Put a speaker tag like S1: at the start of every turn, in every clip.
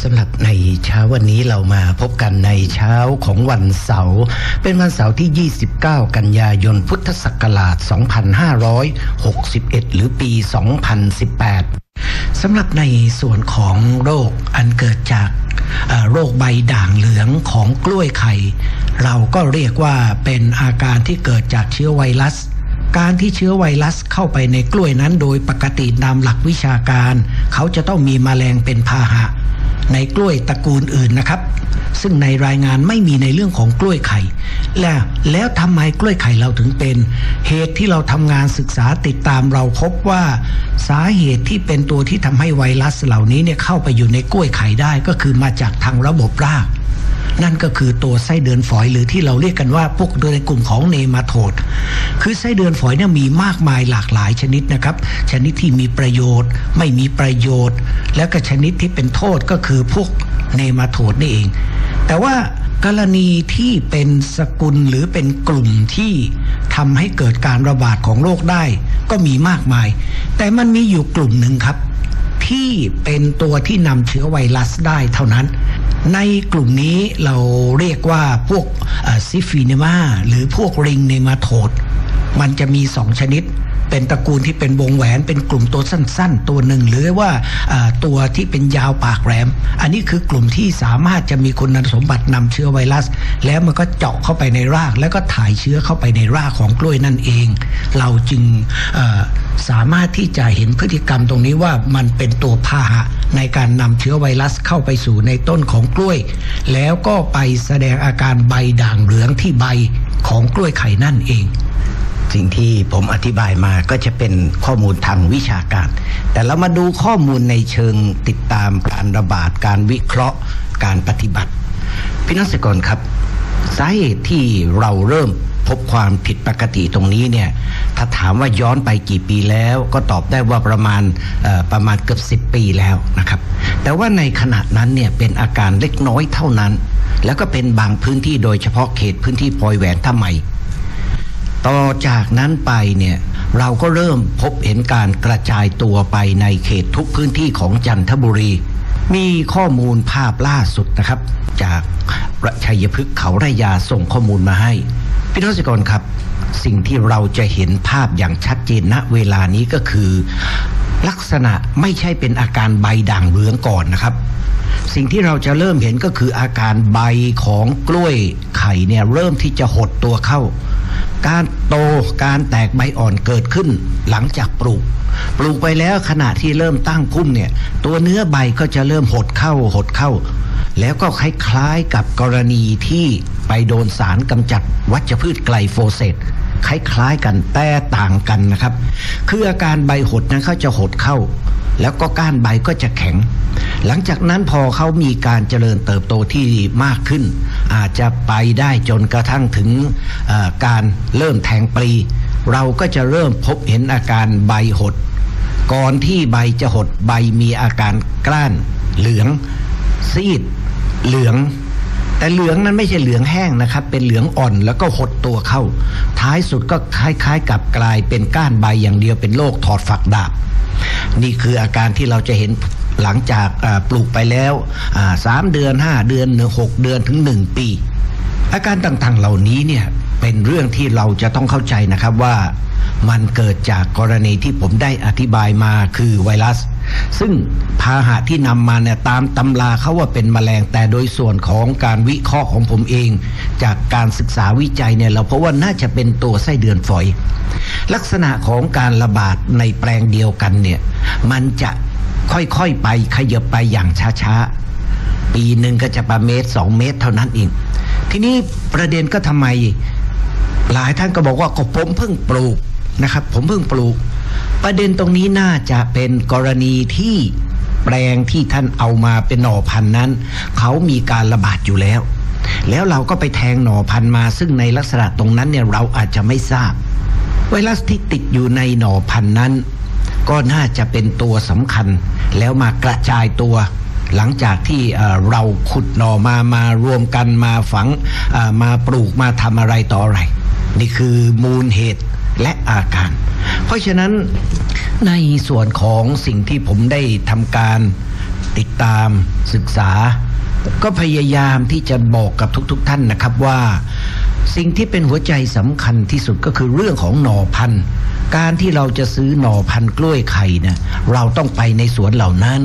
S1: สำหรับในเช้าวันนี้เรามาพบกันในเช้าของวันเสาร์เป็นวันเสาร์ที่ 29 กันยายนพุทธศักราช 2561 หรือปี 2018 สำหรับในส่วนของโรคอันเกิดจากโรคใบด่างเหลืองของกล้วยไข่ เราก็เรียกว่าเป็นอาการที่เกิดจากเชื้อไวรัสการที่เชื้อไวรัสเข้าไปในกล้วยนั้นโดยปกติตามหลักวิชาการ เขาจะต้องมีมแมลงเป็นพาหะ ในกล้วยตระกูลอื่นนะครับ ซึ่งในรายงานไม่มีในเรื่องของกล้วยไข่ แล้วแล้วทำไมกล้วยไข่เราถึงเป็น เหตุที่เราทำงานศึกษาติดตามเราพบว่าสาเหตุที่เป็นตัวที่ทำให้ไวรัสเหล่านี้เนี่ยเข้าไปอยู่ในกล้วยไข่ได้ก็คือมาจากทางระบบราก นั่นก็คือตัวไส้เดือนฝอยหรือที่เราเรียกกันว่าพวกโดยในกลุ่มของเนมาโทดคือไส้เดือนฝอยเนี่ยมีมากมายหลากหลายชนิดนะครับ ชนิดที่มีประโยชน์ ไม่มีประโยชน์ แล้วก็ชนิดที่เป็นโทษก็คือพวกเนมาโทดนี่เอง แต่ว่ากรณีที่เป็นสกุลหรือเป็นกลุ่มที่ทำให้เกิดการระบาดของโรคได้ ก็มีมากมาย แต่มันมีอยู่กลุ่มหนึ่งครับ ที่เป็นตัวที่นำเชื้อไวรัสได้เท่านั้น ในกลุ่มนี้เราเรียกว่าพวกซิฟีเนมาหรือพวกริงเนมาโทดมันจะมีสองชนิดเป็นตระกูลที่เป็นวงแหวนเป็นกลุ่มตัวสั้น ๆ ตัวหนึ่งหรือว่าตัวที่เป็นยาวปากแหลมอันนี้คือกลุ่มที่สามารถจะมีคุณสมบัตินำเชื้อไวรัส แล้วมันก็เจาะเข้าไปในราก แล้วก็ถ่ายเชื้อเข้าไปในรากของกล้วยนั่นเอง เราจึงสามารถที่จะเห็นพฤติกรรมตรงนี้ว่ามันเป็นตัวพาหะ ในการนำเชื้อไวรัสเข้าไปสู่ในต้นของกล้วย แล้วก็ไปแสดงอาการใบด่างเหลืองที่ใบของกล้วยไข่นั่นเองสิ่งที่ผมอธิบายมาก็จะเป็นข้อมูลทางวิชาการ แต่เรามาดูข้อมูลในเชิงติดตามการระบาด การวิเคราะห์ การปฏิบัติ พี่นักสกรครับ สาเหตุที่เราเริ่ม พบความผิดปกติตรงนี้เนี่ยถ้าถามว่าย้อนไปกี่ปีแล้วก็ตอบได้ว่าประมาณประมาณเกือบสิบปีแล้วนะครับ แต่ว่าในขณะนั้นเนี่ยเป็นอาการเล็กน้อยเท่านั้น แล้วก็เป็นบางพื้นที่โดยเฉพาะเขตพื้นที่พลอยแหวนท่าใหม่ต่อจากนั้นไปเนี่ยเราก็เริ่มพบเห็นการกระจายตัวไปในเขตทุกพื้นที่ของจันทบุรี มีข้อมูลภาพล่าสุดนะครับ จากชัยพฤกษ์เขาไรยาส่งข้อมูลมาให้ พี่น้องสิกรครับสิ่งที่เราจะเห็นภาพอย่างชัดเจนณเวลานี้ก็คือ ลักษณะไม่ใช่เป็นอาการใบด่างเหลืองก่อนนะครับ สิ่งที่เราจะเริ่มเห็นก็คืออาการใบของกล้วยไข่เนี่ยเริ่มที่จะหดตัวเข้า การโตการแตกใบอ่อนเกิดขึ้นหลังจากปลูก ปลูกไปแล้วขณะที่เริ่มตั้งพุ่มเนี่ยตัวเนื้อใบก็จะเริ่มหดเข้าหดเข้า แล้วก็คล้ายๆกับกรณีที่ไปโดนสารกำจัดวัชพืชไกลโฟเซตคล้ายๆกันแต่ต่างกันนะครับ คืออาการใบหดนั้นเขาจะหดเข้า แล้วก็ก้านใบก็จะแข็ง หลังจากนั้นพอเขามีการเจริญเติบโตที่มากขึ้น อาจจะไปได้จนกระทั่งถึงการเริ่มแทงปลีเราก็จะเริ่มพบเห็นอาการใบหด ก่อนที่ใบจะหดใบมีอาการกล้านเหลืองซีด เหลือง แต่เหลืองนั้นไม่ใช่เหลืองแห้งนะครับ เป็นเหลืองอ่อนแล้วก็หดตัวเข้า ท้ายสุดก็คล้ายๆ กับกลายเป็นก้านใบอย่างเดียวเป็นโรคถอดฝักดาบ นี่คืออาการที่เราจะเห็นหลังจากปลูกไปแล้วสามเดือนห้าเดือนหนึ่งหกเดือนถึงหนึ่งปี อาการต่างๆเหล่านี้เนี่ยเป็นเรื่องที่เราจะต้องเข้าใจนะครับว่า มันเกิดจากกรณีที่ผมได้อธิบายมาคือไวรัส ซึ่งพาหะที่นำมาเนี่ยตามตำราเขาว่าเป็นมแมลงแต่โดยส่วนของการวิเคราะห์ของผมเอง จากการศึกษาวิจัยเนี่ยเราเพราะว่าน่าจะเป็นตัวไส้เดือนฝอย ลักษณะของการระบาดในแปลงเดียวกันเนี่ยมันจะค่อยๆไปขยับไปอย่างช้าๆ ปีหนึ่งก็จะประเมตรสองเมตรเท่านั้นเองทีนี้ประเด็นก็ทำไมหลายท่านก็บอกว่าก็ผมเพิ่งปลูก นะครับ ผมเพิ่งปลูก ประเด็นตรงนี้น่าจะเป็นกรณีที่แปลงที่ท่านเอามาเป็นหน่อพันธุ์นั้น เขามีการระบาดอยู่แล้ว แล้วเราก็ไปแทงหน่อพันธุ์มา ซึ่งในลักษณะตรงนั้นเนี่ยเราอาจจะไม่ทราบ ไวรัสที่ติดอยู่ในหน่อพันธุ์นั้น ก็น่าจะเป็นตัวสำคัญ แล้วมากระจายตัวหลังจากที่เราขุดหน่อมามารวมกันมาฝังมาปลูกมาทำอะไรต่ออะไร นี่คือมูลเหตุ และอาการ เพราะฉะนั้นในส่วนของสิ่งที่ผมได้ทำการติดตามศึกษา ก็พยายามที่จะบอกกับทุกๆทท่านนะครับว่า สิ่งที่เป็นหัวใจสำคัญที่สุดก็คือเรื่องของหน่อพันธุ์การที่เราจะซื้อหน่อพันธุ์กล้วยไข่เนี่ยเราต้องไปในสวนเหล่านั้น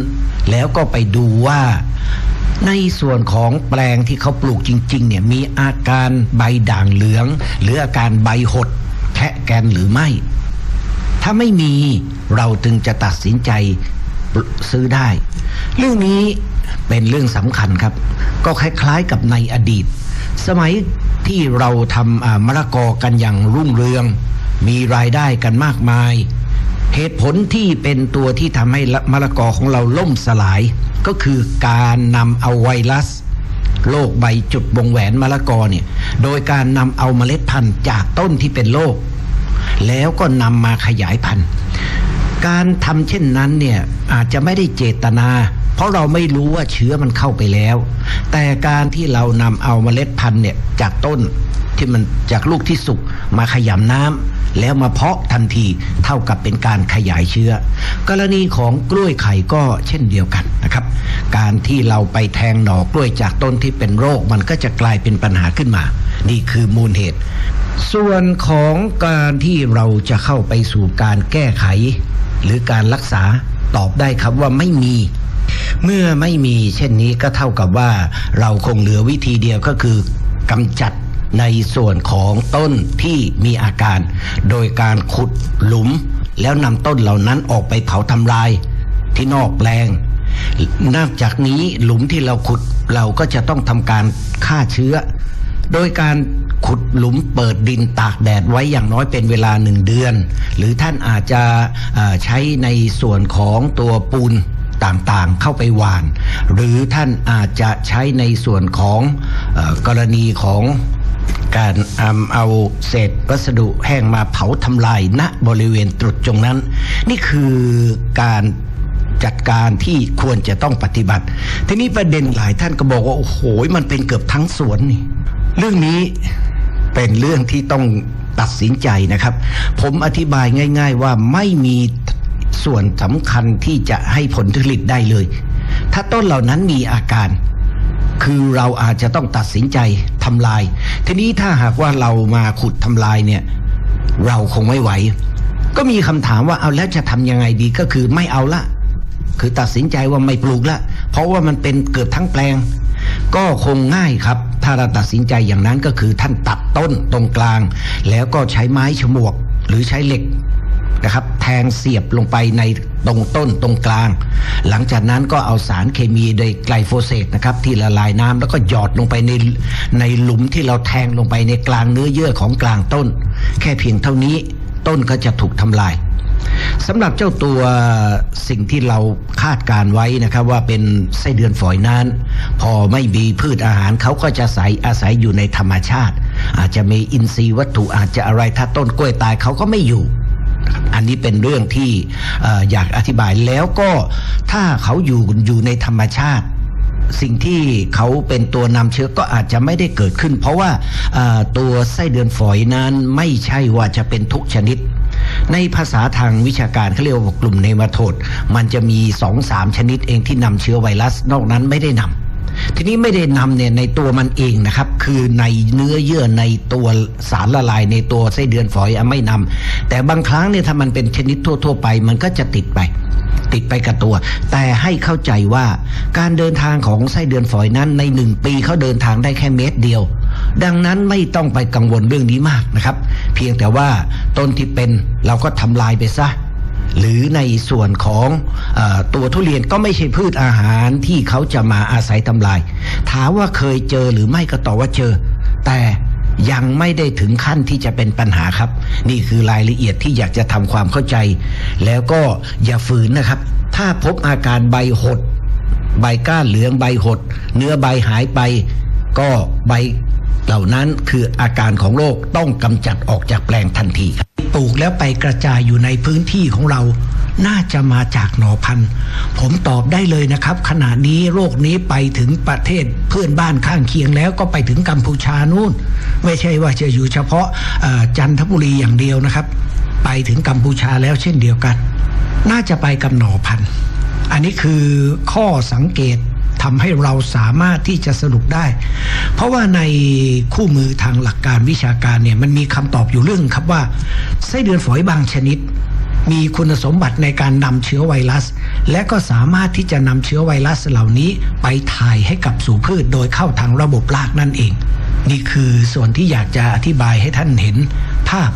S1: แล้วก็ไปดูว่าในส่วนของแปลงที่เขาปลูกจริงๆเนี่ยมีอาการใบด่างเหลือง หรืออาการใบหด แคะแกนหรือไม่ ถ้าไม่มีเราจึงจะตัดสินใจซื้อได้ เรื่องนี้เป็นเรื่องสำคัญครับ ก็คล้ายๆกับในอดีต สมัยที่เราทำมะละกอกันอย่างรุ่งเรือง มีรายได้กันมากมาย เหตุผลที่เป็นตัวที่ทำให้มะละกอของเราล่มสลาย ก็คือการนำเอาไวรัส โรคใบจุดวงแหวนมะละกอเนี่ย โดยการนำเอาเมล็ดพันธุ์จากต้นที่เป็นโรคแล้วก็นำมาขยายพันธุ์ การทำเช่นนั้นเนี่ยอาจจะไม่ได้เจตนา เพราะเราไม่รู้ว่าเชื้อมันเข้าไปแล้ว แต่การที่เรานำเอาเมล็ดพันธุ์เนี่ยจากต้นที่มันจากลูกที่สุกมาขยำน้ำแล้วมาเพาะทันทีเท่ากับเป็นการขยายเชื้อ กรณีของกล้วยไข่ก็เช่นเดียวกัน นะครับ การที่เราไปแทงหน่อกล้วยจากต้นที่เป็นโรคมันก็จะกลายเป็นปัญหาขึ้นมา นี่คือมูลเหตุ ส่วนของการที่เราจะเข้าไปสู่การแก้ไข หรือการรักษาตอบได้ครับว่าไม่มีเมื่อไม่มีเช่นนี้ก็เท่ากับว่าเราคงเหลือวิธีเดียวก็คือกำจัดในส่วนของต้นที่มีอาการ โดยการขุดหลุม แล้วนำต้นเหล่านั้นออกไปเผาทำลาย ที่นอกแปลง นอกจากนี้หลุมที่เราขุดเราก็จะต้องทำการฆ่าเชื้อ โดยการขุดหลุมเปิดดินตากแดดไว้อย่างน้อยเป็นเวลาหนึ่งเดือน หรือท่านอาจจะใช้ในส่วนของตัวปูนต่างๆเข้าไปหวาน หรือท่านอาจจะใช้ในส่วนของอกรณีของการเอาเศษวัสดุแห้งมาเผาทำลายณบริเวณตรุษจงนั้น นี่คือการ จัดการที่ควรจะต้องปฏิบัติ ทีนี้ประเด็นหลายท่านก็บอกว่าโอ้โหมันเป็นเกือบทั้งสวนนี่ เรื่องนี้เป็นเรื่องที่ต้องตัดสินใจนะครับ ผมอธิบายง่าย ๆ ว่าไม่มีส่วนสำคัญที่จะให้ผลผลิตได้เลย ถ้าต้นเหล่านั้นมีอาการ คือเราอาจจะต้องตัดสินใจทำลาย ทีนี้ถ้าหากว่าเรามาขุดทำลายเนี่ย เราคงไม่ไหว ก็มีคำถามว่าเอาแล้วจะทำยังไงดีก็คือไม่เอาละ คือตัดสินใจว่าไม่ปลูกละเพราะว่ามันเป็นเกิดทั้งแปลง ก็คงง่ายครับ ถ้าเราตัดสินใจอย่างนั้นก็คือท่านตัดต้นตรงกลาง แล้วก็ใช้ไม้ฉมวก หรือใช้เหล็กนะครับแทงเสียบลงไปในตรงต้นตรงกลาง หลังจากนั้นก็เอาสารเคมีโดยไกลโฟเสตนะครับที่ละลายน้ำแล้วก็หยอดลงไปในในหลุมที่เราแทงลงไปในกลางเนื้อเยื่อของกลางต้น แค่เพียงเท่านี้ต้นก็จะถูกทำลาย สำหรับเจ้าตัวสิ่งที่เราคาดการไว้นะครับ ว่าเป็นไส้เดือนฝอยนั้น พอไม่มีพืชอาหารเขาก็จะใสอาศัยอยู่ในธรรมชาติ อาจจะมีอินทรีย์วัตถุอาจจะอะไรถ้าต้นกล้วยตายเขาก็ไม่อยู่ อันนี้เป็นเรื่องที่อยากอธิบายแล้วก็ถ้าเขาอยู่อยู่ในธรรมชาติสิ่งที่เขาเป็นตัวนำเชื้อก็อาจจะไม่ได้เกิดขึ้น เพราะว่าตัวไส้เดือนฝอยนั้นไม่ใช่ว่าจะเป็นทุกชนิด ในภาษาทางวิชาการเขาเรียกว่ากลุ่มเนมาโทดมันจะมีสองสามชนิดเองที่นำเชื้อไวรัส นอกนั้นไม่ได้นำทีนี้ไม่ได้นำเนี่ยในตัวมันเองนะครับ คือในเนื้อเยื่อในตัวสารละลายในตัวไส้เดือนฝอยไม่นำแต่บางครั้งเนี่ยถ้ามันเป็นชนิดทั่ว ๆ ไป มันก็จะติดไปติดไปกับตัว แต่ให้เข้าใจว่าการเดินทางของไส้เดือนฝอยนั้นในหนึ่งปีเขาเดินทางได้แค่เมตรเดียว ดังนั้นไม่ต้องไปกังวลเรื่องนี้มากนะครับ เพียงแต่ว่าต้นที่เป็นเราก็ทำลายไปซะหรือในส่วนของอตัวทุเรียนก็ไม่ใช่พืชอาหารที่เขาจะมาอาศัยทำลาย ถามว่าเคยเจอหรือไม่ก็ตอบว่าเจอ แต่ยังไม่ได้ถึงขั้นที่จะเป็นปัญหาครับ นี่คือรายละเอียดที่อยากจะทำความเข้าใจ แล้วก็อย่าฝืนนะครับ ถ้าพบอาการใบหด ใบก้านเหลืองใบหด เนื้อใบหายไป ก็ใบ เหล่านั้นคืออาการของโรคต้องกำจัดออกจากแปลงทันทีครับปลูกแล้วไปกระจายอยู่ในพื้นที่ของเรา น่าจะมาจากหนอพันธุ์ ผมตอบได้เลยนะครับ ขณะนี้โรคนี้ไปถึงประเทศเพื่อนบ้านข้างเคียงแล้วก็ไปถึงกัมพูชานู่น ไม่ใช่ว่าจะอยู่เฉพาะจันทบุรีอย่างเดียวนะครับ ไปถึงกัมพูชาแล้วเช่นเดียวกัน น่าจะไปกับหนอพันธุ์ อันนี้คือข้อสังเกต ทำให้เราสามารถที่จะสรุปได้ เพราะว่าในคู่มือทางหลักการวิชาการเนี่ยมันมีคำตอบอยู่เรื่องครับว่าไส้เดือนฝอยบางชนิด มีคุณสมบัติในการนำเชื้อไวรัส และก็สามารถที่จะนำเชื้อไวรัสเหล่านี้ไปถ่ายให้กับสู่พืชโดยเข้าทางระบบรากนั่นเอง นี่คือส่วนที่อยากจะอธิบายให้ท่านเห็นภาพ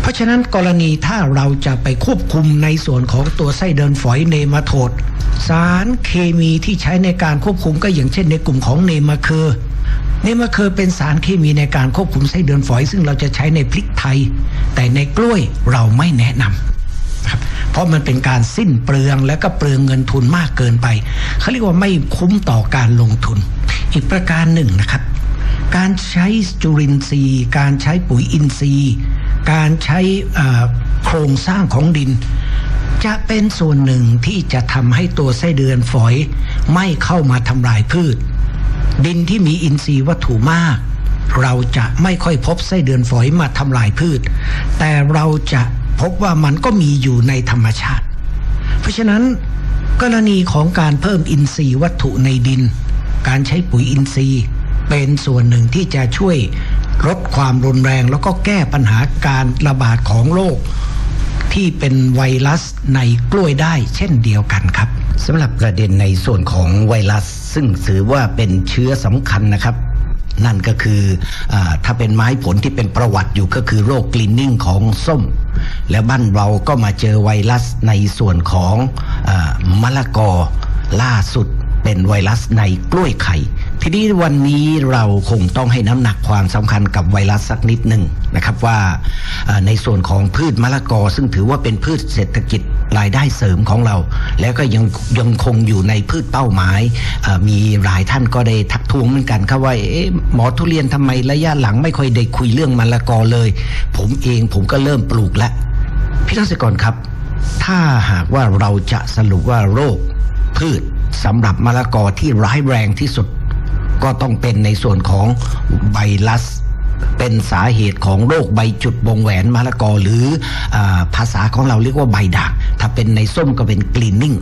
S1: เพราะฉะนั้นกรณีถ้าเราจะไปควบคุมในส่วนของตัวไส้เดินฝอยเนมาโทดสารเคมีที่ใช้ในการควบคุมก็อย่างเช่นในกลุ่มของเนมาเคอร์เนมาเคอร์เป็นสารเคมีในการควบคุมไส้เดือนฝอย ซึ่งเราจะใช้ในพริกไทย แต่ในกล้วยเราไม่แนะนำครับเพราะมันเป็นการสิ้นเปลืองและก็เปลืองเงินทุนมากเกินไปเขาเรียกว่าไม่คุ้มต่อการลงทุน อีกประการหนึ่งนะครับ การใช้จุลินทรีย์ การใช้ปุ๋ยอินทรีย์ การใช้โครงสร้างของดิน จะเป็นส่วนหนึ่งที่จะทำให้ตัวไส้เดือนฝอยไม่เข้ามาทำลายพืช ดินที่มีอินทรีย์วัตถุมาก เราจะไม่ค่อยพบไส้เดือนฝอยมาทำลายพืช แต่เราจะพบว่ามันก็มีอยู่ในธรรมชาติ เพราะฉะนั้นกรณีของการเพิ่มอินทรีย์วัตถุในดิน การใช้ปุ๋ยอินทรีย์ เป็นส่วนหนึ่งที่จะช่วย ลดความรุนแรงแล้วก็แก้ปัญหาการระบาดของโรคที่เป็นไวรัสในกล้วยได้เช่นเดียวกันครับ
S2: สำหรับประเด็นในส่วนของไวรัส ซึ่งถือว่าเป็นเชื้อสำคัญนะครับ นั่นก็คืออถ้าเป็นไม้ผลที่เป็นประวัติอยู่ก็คือโรคกลีนนิ่งของส้ม แล้วบ้านเราก็มาเจอไวรัสในส่วนของอมะละกอล่าสุดเป็นไวรัสในกล้วยไข่ ทีนี้วันนี้เราคงต้องให้น้ำหนักความสำคัญกับไวรัสสักนิดหนึ่งนะครับว่าในส่วนของพืชมะละกอ ซึ่งถือว่าเป็นพืชเศรษฐกิจรายได้เสริมของเรา แล้วก็ยังยังคงอยู่ในพืชเป้าหมาย มีหลายท่านก็ได้ทักท้วงเหมือนกันครับว่าหมอทุเรียนทำไมระยะหลังไม่ค่อยได้คุยเรื่องมะละกอเลย ผมเองผมก็เริ่มปลูกแล้วพี่ทัศกรครับ ถ้าหากว่าเราจะสรุปว่าโรคพืชสำหรับมะละกอที่ร้ายแรงที่สุด ก็ต้องเป็นในส่วนของไวรัส เป็นสาเหตุของโรคใบจุดวงแหวนมะละกอหรืออภาษาของเราเรียกว่าใบด่างถ้าเป็นในส้มก็เป็นกลีนนิ่ง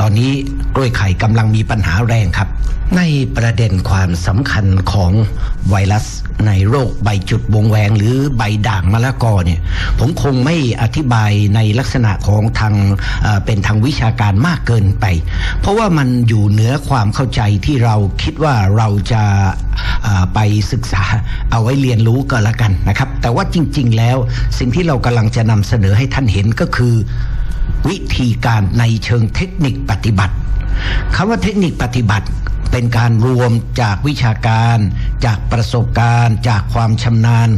S2: ตอนนี้กล้วยไข่กำลังมีปัญหาแรงครับ ในประเด็นความสำคัญของไวรัสในโรคใบจุดวงแหวงหรือใบด่างมะละกอเนี่ยผมคงไม่อธิบายในลักษณะของทางเป็นทางวิชาการมากเกินไป เพราะว่ามันอยู่เหนือความเข้าใจที่เราคิดว่าเราจะไปศึกษาเอาไว้เรียนรู้ก็แล้วกันนะครับ แต่ว่าจริง ๆ แล้วสิ่งที่เรากำลังจะนำเสนอให้ท่านเห็นก็คือ วิธีการในเชิงเทคนิคปฏิบัติคำว่าเทคนิคปฏิบัติเป็นการรวมจากวิชาการ จากประสบการณ์ จากความชำนาญ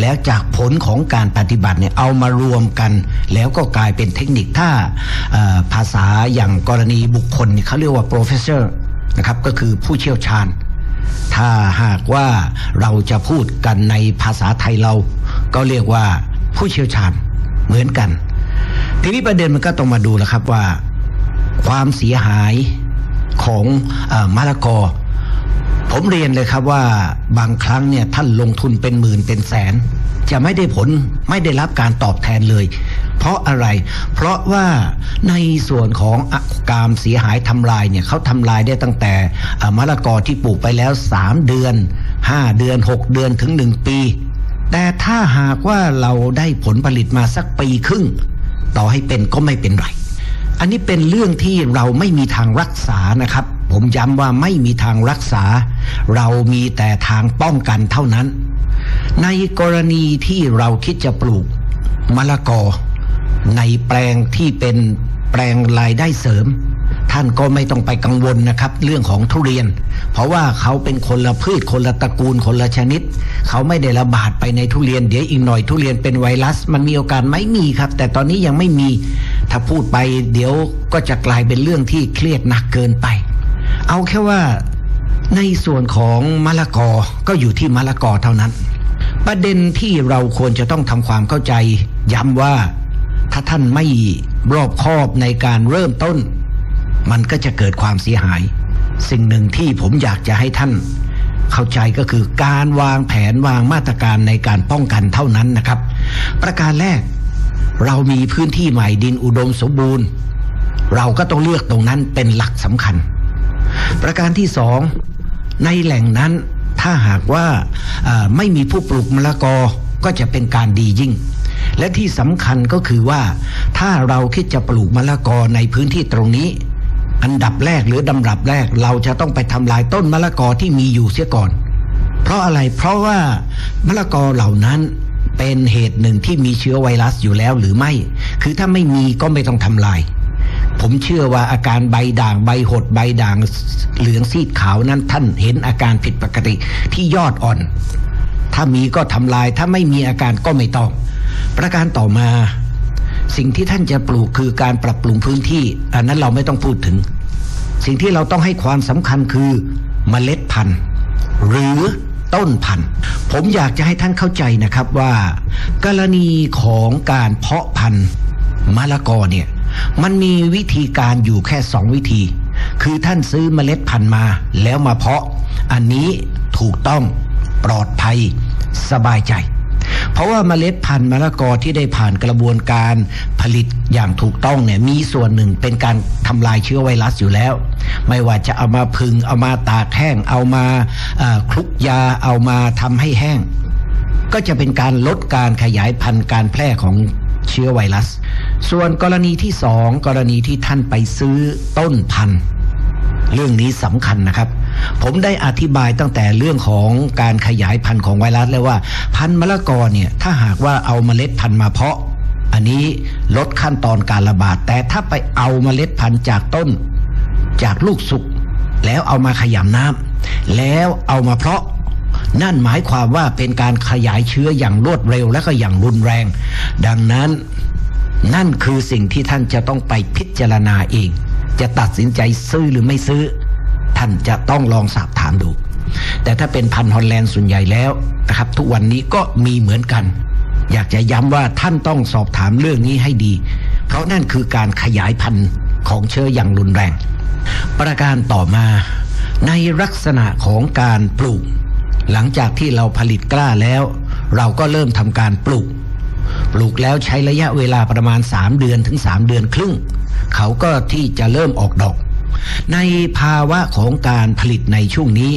S2: แล้วจากผลของการปฏิบัติเนี่ยเอามารวมกัน แล้วก็กลายเป็นเทคนิคถ้าภาษาอย่างกรณีบุคคลเขาเรียกว่า professor นะครับก็คือผู้เชี่ยวชาญ ถ้าหากว่าเราจะพูดกันในภาษาไทยเรา ก็เรียกว่าผู้เชี่ยวชาญเหมือนกัน ทีนี้ประเด็นมันก็ต้องมาดูแล้วครับว่า ความเสียหายของอมะละกอ ผมเรียนเลยครับว่าบางครั้งเนี่ยท่านลงทุนเป็นหมื่นเป็นแสน จะไม่ได้ผลไม่ได้รับการตอบแทนเลย เพราะอะไร เพราะว่าในส่วนของการเสียหายทำลายเนี่ยเขาทำลายได้ตั้งแต่มะละกอที่ปลูกไปแล้วสามเดือนห้าเดือนหกเดือนถึงหนึ่งปี แต่ถ้าหากว่าเราได้ผลผลิตมาสักปีครึ่ง ต่อให้เป็นก็ไม่เป็นไร อันนี้เป็นเรื่องที่เราไม่มีทางรักษานะครับ ผมย้ำว่าไม่มีทางรักษา เรามีแต่ทางป้องกันเท่านั้น ในกรณีที่เราคิดจะปลูกมะละกอ ในแปลงที่เป็นแปลงรายได้เสริม ท่านก็ไม่ต้องไปกังวลนะครับ เรื่องของทุเรียน เพราะว่าเขาเป็นคนละพืชคนละตระกูลคนละชนิด เขาไม่ได้ระบาดไปในทุเรียนเดี๋ยวอีกหน่อยทุเรียนเป็นไวรัส มันมีโอกาสไหมมีครับ แต่ตอนนี้ยังไม่มีถ้าพูดไปเดี๋ยวก็จะกลายเป็นเรื่องที่เครียดหนักเกินไป เอาแค่ว่าในส่วนของมะละกอก็อยู่ที่มะละกอเท่านั้น ประเด็นที่เราควรจะต้องทำความเข้าใจ ย้ำว่าถ้าท่านไม่รอบคอบในการเริ่มต้น มันก็จะเกิดความเสียหาย สิ่งหนึ่งที่ผมอยากจะให้ท่าน เข้าใจก็คือการวางแผนวางมาตรการในการป้องกันเท่านั้นนะครับ ประการแรก เรามีพื้นที่ใหม่ดินอุดมสมบูรณ์ เราก็ต้องเลือกตรงนั้นเป็นหลักสำคัญ ประการที่สองในแหล่งนั้นถ้าหากว่าไม่มีผู้ปลูกมะละกอก็จะเป็นการดียิ่ง และที่สำคัญก็คือว่า ถ้าเราคิดจะปลูกมะละกอในพื้นที่ตรงนี้ อันดับแรกหรือดำรับแรก เราจะต้องไปทำลายต้นมะละกอที่มีอยู่เสียก่อน เพราะอะไรเพราะว่ามะละกอเหล่านั้นเป็นเหตุหนึ่งที่มีเชื้อไวรัสอยู่แล้วหรือไม่ คือถ้าไม่มีก็ไม่ต้องทำลาย ผมเชื่อว่าอาการใบด่างใบหดใบด่างเหลืองซีดขาวนั้นท่านเห็นอาการผิดปกติที่ยอดอ่อน ถ้ามีก็ทำลายถ้าไม่มีอาการก็ไม่ต้อง ประการต่อมา สิ่งที่ท่านจะปลูกคือการปรับปรุงพื้นที่ อันนั้นเราไม่ต้องพูดถึง สิ่งที่เราต้องให้ความสำคัญคือเมล็ดพันธุ์ หรือต้นพันธุ์ ผมอยากจะให้ท่านเข้าใจนะครับว่า กรณีของการเพาะพันธุ์มะละกอเนี่ยมันมีวิธีการอยู่แค่สองวิธี คือท่านซื้อเมล็ดพันธุ์มาแล้วมาเพาะ อันนี้ถูกต้องปลอดภัย สบายใจ เพราะว่าเมล็ดพันธุ์มะละกอที่ได้ผ่านกระบวนการผลิตอย่างถูกต้องเนี่ยมีส่วนหนึ่งเป็นการทำลายเชื้อไวรัสอยู่แล้ว ไม่ว่าจะเอามาพึงเอามาตากแห้ง เอามาคลุกยาเอามาทำให้แห้ง ก็จะเป็นการลดการขยายพันธุ์การแพร่ของเชื้อไวรัส ส่วนกรณีที่สองกรณีที่ท่านไปซื้อต้นพันธุ์ เรื่องนี้สำคัญนะครับ ผมได้อธิบายตั้งแต่เรื่องของการขยายพันธุ์ของไวรัสแล้วว่า พันธุ์มะละกอเนี่ยถ้าหากว่าเอาเมล็ดพันธุ์มาเพาะ อันนี้ลดขั้นตอนการระบาด แต่ถ้าไปเอาเมล็ดพันธุ์จากต้น จากลูกสุกแล้วเอามาขยำน้ำแล้วเอามาเพาะนั่นหมายความว่าเป็นการขยายเชื้ออย่างรวดเร็วและก็อย่างรุนแรง ดังนั้นนั่นคือสิ่งที่ท่านจะต้องไปพิจารณาเอง จะตัดสินใจซื้อหรือไม่ซื้อ ท่านจะต้องลองสอบถามดู แต่ถ้าเป็นพันธุ์ฮอลแลนด์ส่วนใหญ่แล้วนะครับ ทุกวันนี้ก็มีเหมือนกัน อยากจะย้ำว่าท่านต้องสอบถามเรื่องนี้ให้ดี เพราะนั่นคือการขยายพันธุ์ของเชื้ออย่างรุนแรง ประการต่อมาในลักษณะของการปลูก หลังจากที่เราผลิตกล้าแล้ว เราก็เริ่มทำการปลูก ปลูกแล้วใช้ระยะเวลาประมาณ 3 เดือนถึง 3 เดือนครึ่ง เขาก็ที่จะเริ่มออกดอก ในภาวะของการผลิตในช่วงนี้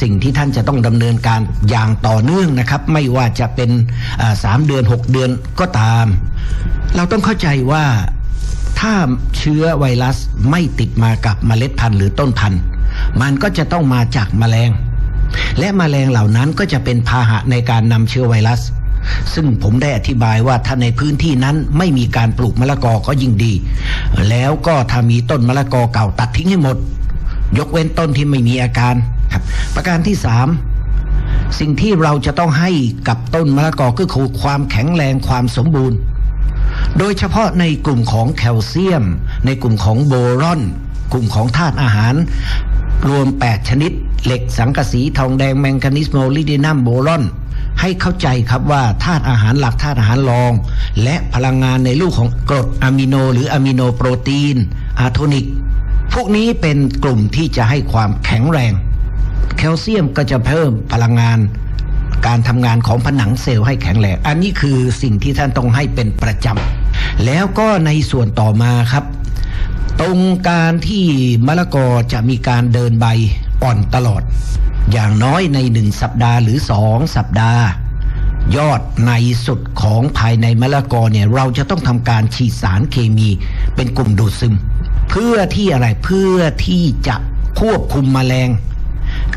S2: สิ่งที่ท่านจะต้องดำเนินการอย่างต่อเนื่องนะครับ ไม่ว่าจะเป็นสามเดือนหกเดือนก็ตาม เราต้องเข้าใจว่าถ้าเชื้อไวรัสไม่ติดมากับเมล็ดพันธุ์หรือต้นพันธุ์ มันก็จะต้องมาจากแมลง และแมลงเหล่านั้นก็จะเป็นพาหะในการนำเชื้อไวรัส ซึ่งผมได้อธิบายว่าถ้าในพื้นที่นั้นไม่มีการปลูกมะละกอก็ยิ่งดี แล้วก็ถ้ามีต้นมะละกอเก่าตัดทิ้งให้หมด ยกเว้นต้นที่ไม่มีอาการครับ ประการที่สามสิ่งที่เราจะต้องให้กับต้นมะละกอกคือความแข็งแรงความสมบูรณ์ โดยเฉพาะในกลุ่มของแคลเซียม ในกลุ่มของโบรอน กลุ่มของธาตุอาหาร รวม 8 ชนิด เหล็กสังกะสีทองแดงแมงกานิสโมลิดินัมโบรอน ให้เข้าใจครับว่าธาตุอาหารหลักธาตุอาหารรอง และพลังงานในรูปของกรดอะมิโน หรืออะมิโนโปรตีนอะโทนิก พวกนี้เป็นกลุ่มที่จะให้ความแข็งแรง แคลเซียมก็จะเพิ่มพลังงาน การทำงานของผนังเซลล์ให้แข็งแรง อันนี้คือสิ่งที่ท่านต้องให้เป็นประจำแล้วก็ในส่วนต่อมาครับ ตรงการที่มะละกอจะมีการเดินใบอ่อนตลอด อย่างน้อยในหนึ่งสัปดาห์หรือสองสัปดาห์ ยอดในสุดของภายในมะละกอเนี่ยเราจะต้องทำการฉีดสารเคมีเป็นกลุ่มดูดซึม เพื่อที่อะไรเพื่อที่จะควบคุมมแมลง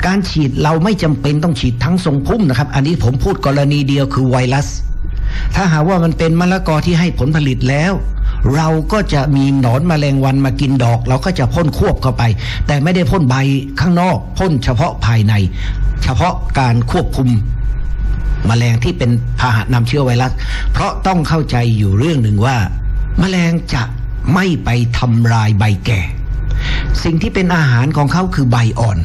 S2: การฉีดเราไม่จำเป็นต้องฉีดทั้งทรงพุ่มนะครับ อันนี้ผมพูดกรณีเดียวคือไวรัส ถ้าหากว่ามันเป็นมะละกอที่ให้ผลผลิตแล้ว เราก็จะมีหนอนมแมลงวันมากินดอก เราก็จะพ่นควบเข้าไป แต่ไม่ได้พ่นใบข้างนอกพ่นเฉพาะภายใน เฉพาะการควบคุมมแมลงที่เป็นพาหะนำเชื้อไวรัส เพราะต้องเข้าใจอยู่เรื่องหนึ่งว่า แมลงจะไม่ไปทำลายใบแก่ สิ่งที่เป็นอาหารของเขาคือใบอ่อน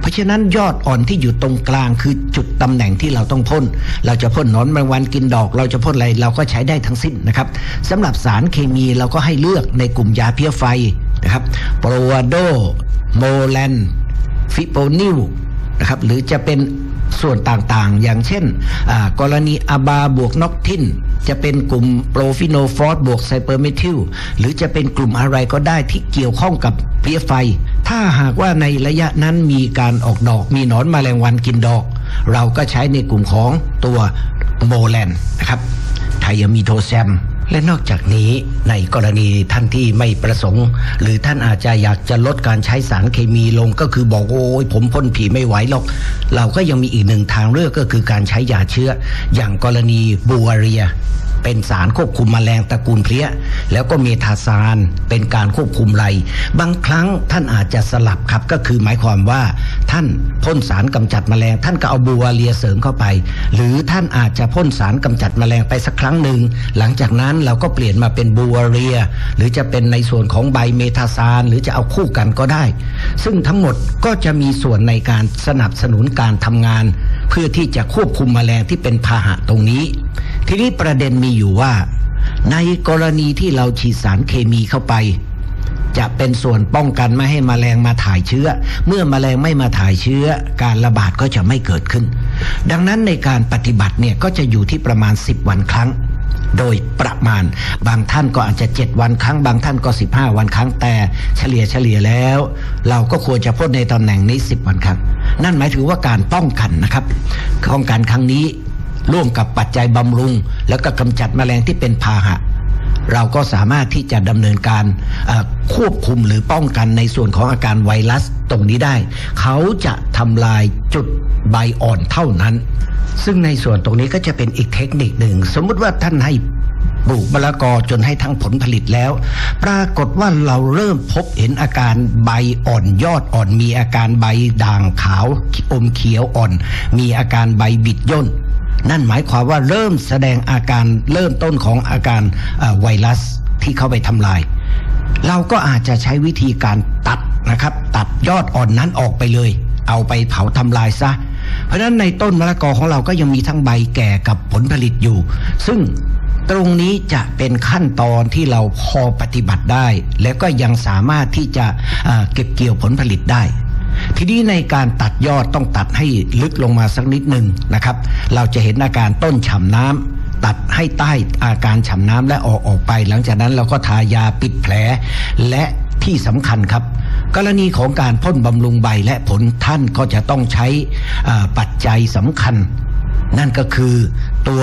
S2: เพราะฉะนั้นยอดอ่อนที่อยู่ตรงกลางคือจุดตำแหน่งที่เราต้องพ่น เราจะพ่นนอนแมงวันกินดอก เราจะพ่นอะไรเราก็ใช้ได้ทั้งสิ้นนะครับสำหรับสารเคมีเราก็ให้เลือกในกลุ่มยาเพี้ยไฟนะครับโปรวาโดโมแลนฟิโปนิลนะครับหรือจะเป็น ส่วนต่างๆ อย่างเช่น กรณีอะบาบวกนอกทิน จะเป็นกลุ่มโปรฟิโนฟอสบวกไซเปอร์เมทิลหรือจะเป็นกลุ่มอะไรก็ได้ที่เกี่ยวข้องกับเพลี้ยไฟ ถ้าหากว่าในระยะนั้นมีการออกดอกมีหนอนมแมลงวันกินดอก เราก็ใช้ในกลุ่มของตัวโมแลนนะครับไทยมีโทแซม และนอกจากนี้ในกรณีท่านที่ไม่ประสงค์ หรือท่านอาจจะอยากจะลดการใช้สารเคมีลงก็คือบอกโอ้ยผมพ่นผีไม่ไหวหรอก เราก็ยังมีอีกหนึ่งทางเลือกก็คือการใช้ยาเชื้อ อย่างกรณีบัวเรีย เป็นสารควบคุมมแมลงตระกูลเพลี้ย แล้วก็เมทาซานเป็นการควบคุมไร บางครั้งท่านอาจจะสลับครับก็คือหมายความว่า ท่านพ่นสารกำจัดมแมลง ท่านก็เอาบัวเรียเสริมเข้าไป หรือท่านอาจจะพ่นสารกำจัดมแมลงไปสักครั้งหนึ่งหลังจากนั้นเราก็เปลี่ยนมาเป็นบัวเรีย หรือจะเป็นในส่วนของใบเมทาซานหรือจะเอาคู่กันก็ได้ ซึ่งทั้งหมดก็จะมีส่วนในการสนับสนุนการทำงาน เพื่อที่จะควบคุมแมลงที่เป็นพาหะตรงนี้ ทีนี้ประเด็นมีอยู่ว่า ในกรณีที่เราฉีดสารเคมีเข้าไป จะเป็นส่วนป้องกันไม่ให้มแมลงมาถ่ายเชื้อ เมื่อมแมลงไม่มาถ่ายเชื้อ การระบาดก็จะไม่เกิดขึ้น ดังนั้นในการปฏิบัติเนี่ยก็จะอยู่ที่ประมาณ 10 วันครั้งโดยประมาณบางท่านก็อาจจะ 7 วันครั้ง บางท่านก็ 15 วันครั้งแต่เฉลี่ยเฉลี่ยแล้ว เราก็ควรจะพ่นในตำแหน่งนี้ 10 วันครั้ง นั่นหมายถึงว่าการป้องกันนะครับป้องกันครั้งนี้ ร่วมกับปัจจัยบำรุง แล้วก็กำจัดแมลงที่เป็นพาหะ เราก็สามารถที่จะดำเนินการควบคุมหรือป้องกันในส่วนของอาการไวรัสตรงนี้ได้ เขาจะทำลายจุดใบอ่อนเท่านั้น ซึ่งในส่วนตรงนี้ก็จะเป็นอีกเทคนิคหนึ่ง สมมติว่าท่านให้ปลูกมะละกอจนให้ทั้งผลผลิตแล้ว ปรากฏว่าเราเริ่มพบเห็นอาการใบอ่อนยอดอ่อน มีอาการใบด่างขาวอมเขียวอ่อน มีอาการใบบิดย่น นั่นหมายความว่าเริ่มแสดงอาการเริ่มต้นของอาการไวรัสที่เข้าไปทำลาย เราก็อาจจะใช้วิธีการตัดนะครับ ตัดยอดอ่อนนั้นออกไปเลย เอาไปเผาทำลายซะ เพราะฉะนั้นในต้นมะละกอของเราก็ยังมีทั้งใบแก่กับผลผลิตอยู่ ซึ่งตรงนี้จะเป็นขั้นตอนที่เราพอปฏิบัติได้ แล้วก็ยังสามารถที่จะเก็บเกี่ยวผลผลิตได้ ทีนี้ในการตัดยอดต้องตัดให้ลึกลงมาสักนิดหนึ่งนะครับ เราจะเห็นอาการต้นฉ่ำน้ำตัดให้ใต้อาการฉ่ำน้ำและออกออกไป หลังจากนั้นเราก็ทายาปิดแผล และที่สำคัญครับ กรณีของการพ่นบำรุงใบและผลท่านก็จะต้องใช้ปัจจัยสำคัญ นั่นก็คือตัว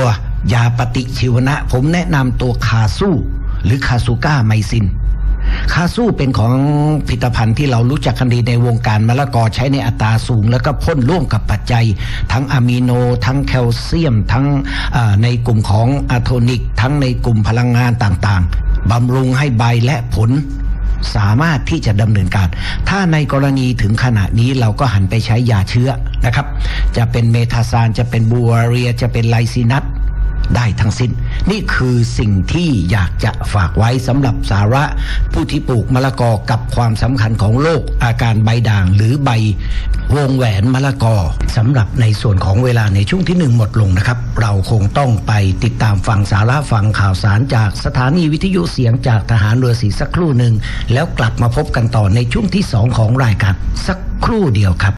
S2: ยาปฏิชีวนะ ผมแนะนำตัวคาสู้หรือคาซูก้าไมซิน คาสู้เป็นของผลิตภัณฑ์ที่เรารู้จักกันดีในวงการมะละกอใช้ในอัตราสูง แล้วก็พ่นร่วมกับปัจจัย ทั้งอะมิโน ทั้งแคลเซียม ทั้งในกลุ่มของอะโทนิก ทั้งในกลุ่มพลังงานต่างๆบำรุงให้ใบและผลสามารถที่จะดำเนินการ ถ้าในกรณีถึงขณะนี้เราก็หันไปใช้ยาเชื้อนะครับ จะเป็นเมทาซาน จะเป็นบูวเรีย จะเป็นไลซินัส ได้ทั้งสิ้น นี่คือสิ่งที่อยากจะฝากไว้สำหรับสาระผู้ที่ปลูกมะละกอกับความสำคัญของโรคอาการใบด่างหรือใบวงแหวนมะละกอสำหรับในส่วนของเวลาในช่วงที่หนึ่งหมดลงนะครับ เราคงต้องไปติดตามฟังสาระฟังข่าวสารจากสถานีวิทยุเสียงจากทหารเรือสีสักครู่หนึ่งแล้วกลับมาพบกันต่อในช่วงที่สองของรายการสักครู่เดียวครับ